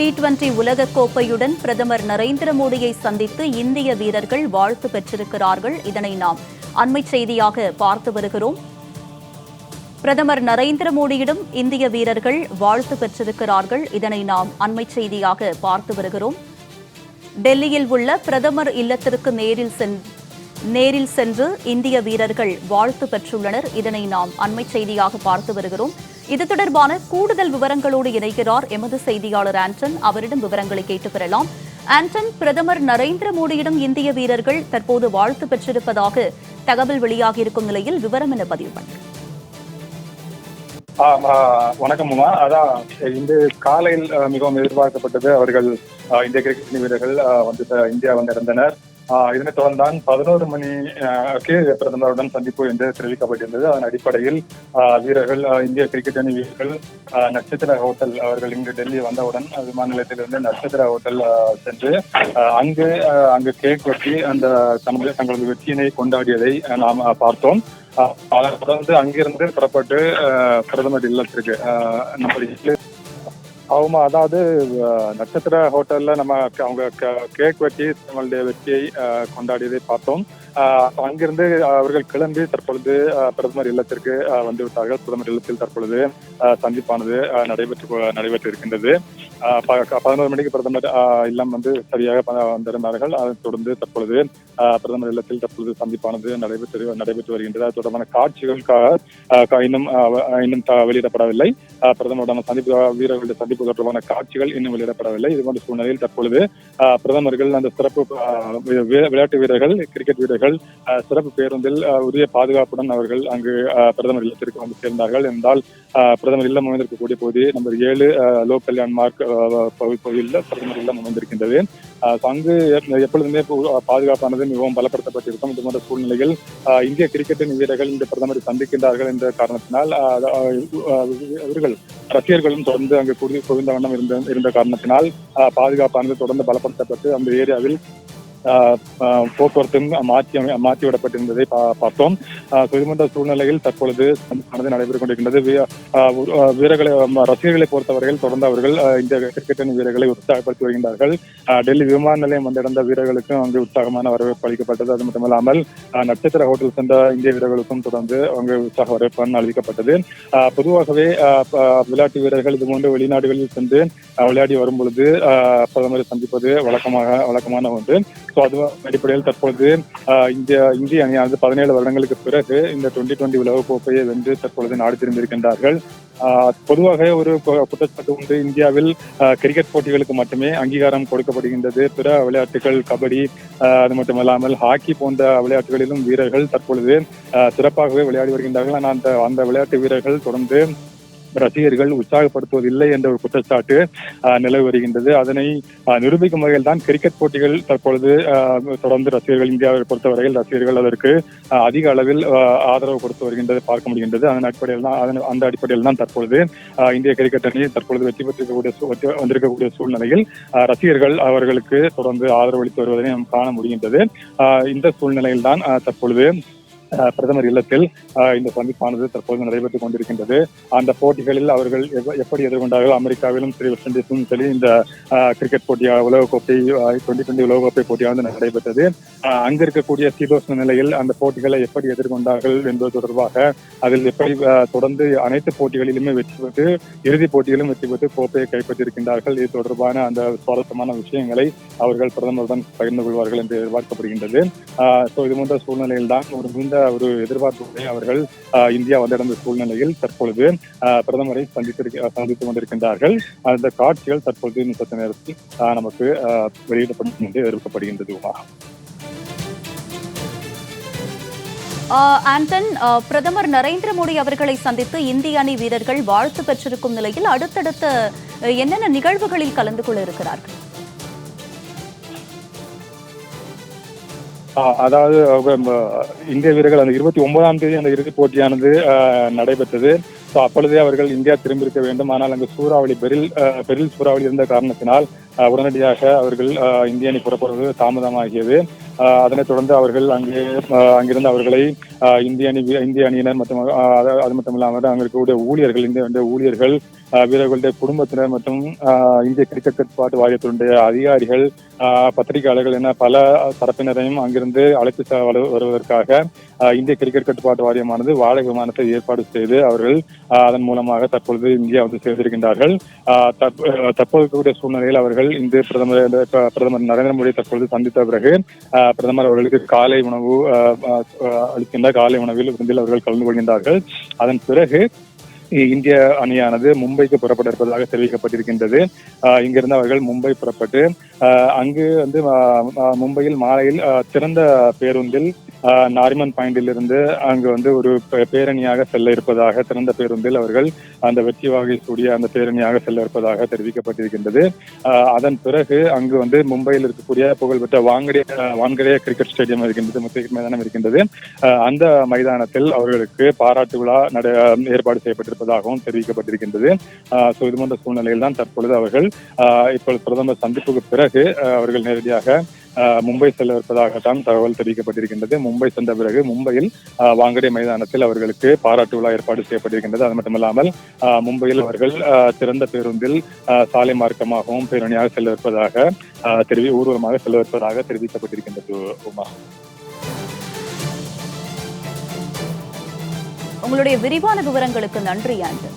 T twenty உலகக்கோப்பையுடன் பிரதமர் நரேந்திர மோடியை சந்தித்து இந்திய வீரர்கள் வாழ்த்து பெற்றிருக்கிறார்கள். இதனை நாம் அண்மை செய்தியாக பார்த்து வருகிறோம். பிரதமர் நரேந்திர மோடியிடம் இந்திய வீரர்கள் வாழ்த்து பெற்றிருக்கிறார்கள். இதனை நாம் அண்மை செய்தியாக பார்த்து வருகிறோம். டெல்லியில் உள்ள பிரதமர் இல்லத்திற்கு நேரில் சென் நேரில் சென்று இந்திய வீரர்கள் வாழ்த்து பெற்றுள்ளனர். இதனை நாம் அண்மை செய்தியாக பார்த்து வருகிறோம். இது தொடர்பான கூடுதல் விவரங்களோடு இணைகிறார் எமது செய்தியாளர் ஆண்டன். அவரிடம் விவரங்களை கேட்டு பெறலாம். ஆண்டன் பிரதமர் நரேந்திர மோடியிடம் இந்திய வீரர்கள் தற்போது வாழ்த்து பெற்றிருப்பதாக தகவல் வெளியாகியிருக்கும் நிலையில் விவரம் என பதிவு பண்ணுங்கள் வணக்கம் உமா. அதான் இந்த காலையில் மிகவும் எதிர்பார்க்கப்பட்டது. அவர்கள் இந்திய கிரிக்கெட் வீரர்கள் வந்து இந்தியா வந்திருந்தனர். இதனைத் தொடர்ந்தான் பதினோரு மணிக்கு பிரதமருடன் சந்திப்பு என்று தெரிவிக்கப்பட்டிருந்தது. அதன் அடிப்படையில் வீரர்கள் இந்திய கிரிக்கெட் அணி வீரர்கள் நட்சத்திர ஹோட்டல் அவர்கள் இங்கு டெல்லி வந்தவுடன் விமான நிலையத்திலிருந்து நட்சத்திர ஹோட்டல் சென்று அங்கு அங்கு கேக் வெட்டி அந்த தமது தங்களது வெற்றியினை கொண்டாடியதை நாம் பார்த்தோம். அதை தொடர்ந்து அங்கிருந்து புறப்பட்டு பிரதமர் இல்லத்திற்கு அஹ், நம்ம அவங்க அதாவது நட்சத்திர ஹோட்டல்ல நம்ம க- அவங்க கேக் வெட்டி தங்களுடைய வெற்றியை கொண்டாடியதை பார்த்தோம். அங்கிருந்து அவர்கள் கிளம்பி தற்பொழுது பிரதமர் இல்லத்திற்கு வந்துவிட்டார்கள். வந்து விட்டார்கள் பிரதமர் இல்லத்தில் தற்பொழுது சந்திப்பானது நடைபெற்று நடைபெற்று இருக்கின்றது பதினோரு மணிக்கு பிரதமர் இல்லம் வந்து சரியாக வந்திருந்தார்கள். அதைத் தொடர்ந்து தற்பொழுது பிரதமர் இல்லத்தில் தற்பொழுது சந்திப்பானது நடைபெற்று நடைபெற்று வருகின்றது. அது தொடர்பான காட்சிகள் இன்னும் அஹ், இன்னும் வெளியிடப்படவில்லை. அஹ், பிரதமருடன் சந்திப்பு வீரர்களுடைய சந்திப்பு தொடர்பான காட்சிகள் இன்னும் வெளியிடப்படவில்லை. இது போன்ற சூழ்நிலையில் தற்பொழுது பிரதமர்கள் அந்த சிறப்பு விளையாட்டு வீரர்கள் கிரிக்கெட் வீரர்கள் அவர்கள் சிறப்பு பேருந்தில் உரிய பாதுகாப்புடன் அவர்கள் அங்கு பிரதமர் இல்லத்திற்கு வந்து சேர்ந்தார்கள். என்றால் பிரதமர் இல்லம் அமைந்திருக்கக்கூடிய பகுதி நம்பர் ஏழு லோ கல்யாண் மார்க் பகுதியில் பிரதமர் இல்லம் அமைந்திருக்கின்றது. அங்கு எப்பொழுதுமே பாதுகாப்பானது மிகவும் பலப்படுத்தப்பட்டிருக்கும். இது போன்ற சூழ்நிலையில் இந்திய கிரிக்கெட்டின் வீரர்கள் இந்த பிரதமரை சந்திக்கின்றார்கள் என்ற காரணத்தினால் அவர்கள் இவர்கள் ரசிகர்களும் தொடர்ந்து அங்கு குவிந்த வண்ணம் இருந்த இருந்த காரணத்தினால் அஹ், பாதுகாப்பானது தொடர்ந்து பலப்படுத்தப்பட்டு அந்த ஏரியாவில் போக்குவரத்தும் மாற்றி மாற்றி விடப்பட்டிருந்ததை பா- பார்த்தோம். அஹ், சூழ்நிலையில் தற்பொழுது சந்திப்பானது நடைபெற்றுக் கொண்டிருக்கின்றது. வீரர்களை ரசிகர்களை பொறுத்தவரையில் தொடர்ந்து அவர்கள் இந்த கிரிக்கெட் அணி வீரர்களை உற்சாகப்படுத்தி வருகின்றார்கள். அஹ், டெல்லி விமான நிலையம் வந்தடைந்த வீரர்களுக்கும் அங்கு உற்சாகமான வரவேற்பு அளிக்கப்பட்டது. அது மட்டுமல்லாமல் நட்சத்திர ஹோட்டல் சென்ற இந்திய வீரர்களுக்கும் தொடர்ந்து அங்கு உற்சாக வரவேற்பு அளிக்கப்பட்டது. பொதுவாகவே அஹ், விளையாட்டு வீரர்கள் இது போன்று வெளிநாடுகளில் சென்று அஹ், விளையாடி வரும் பொழுது அஹ், பிரதமரை சந்திப்பது வழக்கமாக வழக்கமான ஒன்று. ஸோ அது அடிப்படையில் தற்பொழுது இந்தியா இந்திய இந்திய அணியானது பதினேழு வருடங்களுக்கு பிறகு இந்த டுவெண்டி டுவெண்டி உலக கோப்பையை வென்று தற்பொழுது நாடு திரும்பியிருக்கின்றார்கள். பொதுவாக ஒரு குற்றச்சாட்டு உண்டு. இந்தியாவில் கிரிக்கெட் போட்டிகளுக்கு மட்டுமே அங்கீகாரம் கொடுக்கப்படுகின்றது. பிற விளையாட்டுகள் கபடி அது மட்டுமல்லாமல் ஹாக்கி போன்ற விளையாட்டுகளிலும் வீரர்கள் தற்பொழுது சிறப்பாகவே விளையாடி வருகின்றார்கள். ஆனால் அந்த அந்த விளையாட்டு வீரர்கள் தொடர்ந்து ரசிகர்கள் உற்சாகப்படுத்துவதில்லை என்ற ஒரு குற்றச்சாட்டு அஹ், நிலவி வருகின்றது. அதனை நிரூபிக்கும் வகையில் தான் கிரிக்கெட் போட்டிகள் தற்பொழுது அஹ், தொடர்ந்து ரசிகர்கள் இந்தியாவை பொறுத்தவரையில் ரசிகர்கள் அதற்கு அதிக அளவில் அஹ், ஆதரவு கொடுத்து வருகின்றது பார்க்க முடிகின்றது. அதன் அடிப்படையில் தான் அதன் அந்த அடிப்படையில் தான் தற்பொழுது இந்திய கிரிக்கெட் அணி தற்பொழுது வெற்றி பெற்றிருக்கக்கூடிய வந்திருக்கக்கூடிய சூழ்நிலையில் ரசிகர்கள் அவர்களுக்கு தொடர்ந்து ஆதரவு அளித்து வருவதை நாம் காண முடிகின்றது. இந்த சூழ்நிலையில் தான் தற்பொழுது பிரதமர் இல்லத்தில் இந்த சந்திப்பானது தற்போது நடைபெற்றுக் கொண்டிருக்கின்றது. அந்த போட்டிகளில் அவர்கள் எப்படி எதிர்கொண்டார்கள் அமெரிக்காவிலும் சரி வெஸ்ட் இண்டீஸும் சரி இந்த கிரிக்கெட் போட்டியா உலகக்கோப்பை டுவெண்ட்டி டுவெண்ட்டி உலகக்கோப்பை போட்டியானது நடைபெற்றது. அஹ், அங்க இருக்கக்கூடிய சீதோஷ்ண நிலையில் அந்த போட்டிகளை எப்படி எதிர்கொண்டார்கள் என்பது தொடர்பாக அதில் எப்படி தொடர்ந்து அனைத்து போட்டிகளிலுமே வெற்றி பெற்று இறுதிப் போட்டியிலும் வெற்றி பெற்று கோப்பையை கைப்பற்றியிருக்கின்றார்கள். இது தொடர்பான அந்த சுவாரஸ்யமான விஷயங்களை அவர்கள் பிரதமருடன் பகிர்ந்து கொள்வார்கள் என்று எதிர்பார்க்கப்படுகின்றது. ஸோ இது போன்ற சூழ்நிலையில் தான் ஒரு மிகுந்த ஒரு எதிர்பார்ப்புகளை அவர்கள் இந்தியா வந்தடைந்த சூழ்நிலையில் தற்பொழுது பிரதமரை சந்தித்திருக்க சந்தித்துக் கொண்டிருக்கின்றார்கள். அந்த காட்சிகள் தற்பொழுது இன்னும் சற்று நேரத்தில் நமக்கு வெளியிடப்படும் என்று எதிர்பார்க்கப்படுகின்றது உமா. ஆண்டன் பிரதமர் நரேந்திர மோடி அவர்களை சந்தித்து இந்திய அணி வீரர்கள் வாழ்த்து பெற்றிருக்கும் நிலையில் அடுத்தடுத்த என்னென்ன நிகழ்வுகளில் கலந்து கொள்ள இருக்கிறார்கள்? அதாவது இந்திய வீரர்கள் அந்த இருபத்தி ஒன்பதாம் தேதி அந்த இறுதிப் போட்டியானது நடைபெற்றது. ஸோ அப்பொழுதே அவர்கள் இந்தியா திரும்பியிருக்க வேண்டும். ஆனால் அங்கு சூறாவளி பெரில் பெரில் சூறாவளி இருந்த காரணத்தினால் உடனடியாக அவர்கள் இந்திய அணி புறப்படுவது தாமதமாகியது. அதனைத் தொடர்ந்து அவர்கள் அங்கே அங்கிருந்து அவர்களை இந்திய அணி இந்திய அணியினர் மற்றும் அது- மட்டும் இல்லாமல் அங்க இருக்கக்கூடிய ஊழியர்கள் இந்திய ஊழியர்கள் வீரர்களுடைய குடும்பத்தினர் மற்றும் இந்திய கிரிக்கெட் கட்டுப்பாட்டு வாரியத்தினுடைய அதிகாரிகள் பத்திரிகையாளர்கள் என பல தரப்பினரையும் அங்கிருந்து அழைத்து வருவதற்காக இந்திய கிரிக்கெட் கட்டுப்பாட்டு வாரியமானது வாழை விமானத்தை ஏற்பாடு செய்து அவர்கள் அதன் மூலமாக தற்பொழுது இந்தியா வந்து சேர்ந்திருக்கின்றார்கள். தற்போது இருக்கக்கூடிய சூழ்நிலையில் அவர்கள் இந்திய பிரதமர் இந்த ப- பிரதமர் நரேந்திர மோடி தற்பொழுது சந்தித்த பிறகு பிரதமர் அவர்களுக்கு காலை உணவு அளிக்கின்ற காலை உணவில் விருந்தில் அவர்கள் கலந்து கொள்கின்றார்கள். அதன் பிறகு இந்திய அணியானது மும்பைக்கு புறப்பட இருப்பதாக தெரிவிக்கப்பட்டிருக்கின்றது இங்கிருந்து அவர்கள் மும்பை புறப்பட்டு அங்கு வந்து மும்பையில் மாலையில் ஆஹ் திறந்த பேருந்தில் நாரிமன் பாயிண்டில் இருந்து அங்கு வந்து ஒரு பேரணியாக செல்ல இருப்பதாக திறந்த பேருந்தில் அவர்கள் அந்த வெற்றி வாகை சூடிய அந்த பேரணியாக செல்ல இருப்பதாக தெரிவிக்கப்பட்டிருக்கின்றது. அதன் பிறகு அங்கு வந்து மும்பையில் இருக்கக்கூடிய புகழ்பெற்ற வாங்கடே ஆஹ் கிரிக்கெட் ஸ்டேடியம் இருக்கின்றது கிரிக்கெட் மைதானம் இருக்கின்றது. அந்த மைதானத்தில் அவர்களுக்கு பாராட்டு விழா நட ஏற்பாடு செய்யப்பட்டிருப்பதாகவும் தெரிவிக்கப்பட்டிருக்கின்றது. ஸோ இது போன்ற சூழ்நிலையில் தான் தற்பொழுது அவர்கள் இப்பொழுது பிரதமர் சந்திப்புக்கு பிறகு அவர்கள் நேரடியாக மும்பை செல்ல இருப்பதாகத்தான் தகவல் தெரிவிக்கப்பட்டிருக்கின்றது. மும்பை சென்ற பிறகு மும்பையில் வாங்கடே மைதானத்தில் அவர்களுக்கு பாராட்டு விழா ஏற்பாடு செய்யப்பட்டிருக்கின்றது. அது மட்டுமல்லாமல் மும்பையில் அவர்கள் ஆஹ் திறந்த பேருந்தில் சாலை மார்க்கமாகவும் பேரணியாக செல்ல இருப்பதாக தெரிவி ஊர்வலமாக செல்ல இருப்பதாக தெரிவிக்கப்பட்டிருக்கின்றது உமா. உங்களுடைய விரிவான விவரங்களுக்கு நன்றி ஆண்டு